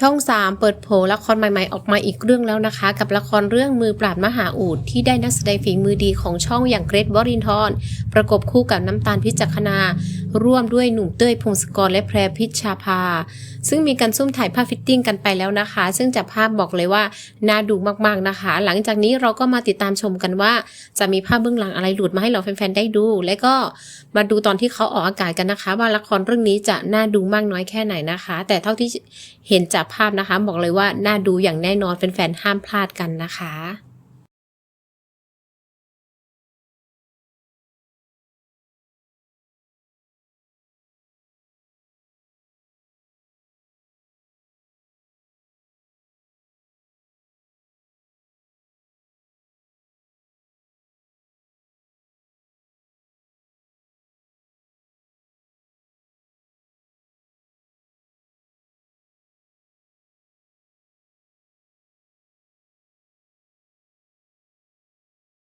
ช่อง 3 เปิดโผละครใหม่ๆ ออกมาอีกเรื่องแล้วนะคะ กับละครเรื่องมือปราบมหาอูดที่ได้นักแสดงฝีมือดีของช่องอย่างเกรทวรินทร์ประกบคู่กับน้ำตาลพิจักนา ร่วมด้วยหนุ่มเต้ยพงศกรและแพรพิชชาภา ซึ่งมีการซุ่มถ่ายภาพฟิตติ้งกันไปแล้วนะคะ ซึ่งจากภาพบอกเลยว่าน่าดูมากๆนะคะ หลังจากนี้เราก็มาติดตามชมกันว่า จะมีภาพเบื้องหลังอะไรหลุดมาให้เราแฟนๆได้ดู และก็มาดูตอนที่เขาออกอากาศกันนะคะ ว่าละครเรื่องนี้จะน่าดูมากน้อยแค่ไหนนะคะ แต่เท่าที่เห็นจากภาพนะคะ บอกเลยว่าน่าดูอย่างแน่นอนแฟนๆห้ามพลาดกันนะคะ